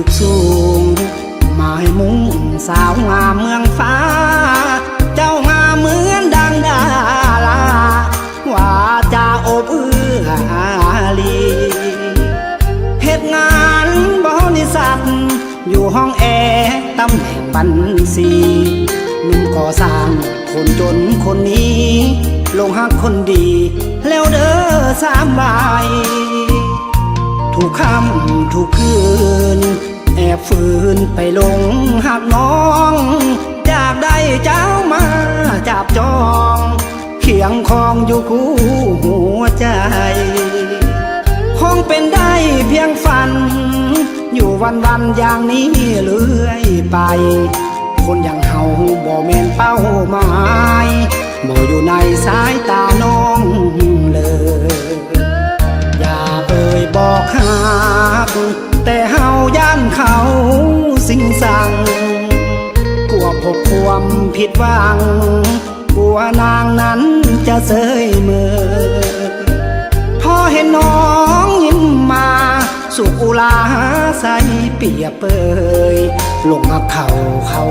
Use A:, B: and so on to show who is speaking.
A: ตึกสูงหมายมุ่งสาวงามเมืองฟ้า เจ้างามเหมือนดังดารา ว่าจะอบเอื้อลีเหตุงานบริษัท อยู่ห้องแอร์ตำแหน่งบัญชีหนุ่มก่อสร้างคนจนคนนี้ ลงหักคนดี แล้วเด้อสามใบาย ทุกค่ำทุกคืน แอบฝืนไปลงหักน้องจากได้เจ้ามาจับจอง เขียงคองอยู่คู่หัวใจ คงเป็นได้เพียงฝัน อยู่วันวันอย่างนี้เรื่อยไป คนอย่างเฮาบ่แม่นเป้าหมายบ่อยู่ในสายตาน้องเลย สิ่งสั่งกลัวพบความผิดหวังกลัวนางนั้นจะเสยเมือพอเห็นน้องยิ้มมา สุกุลาใสเปียเปยลงมาเข่าเขา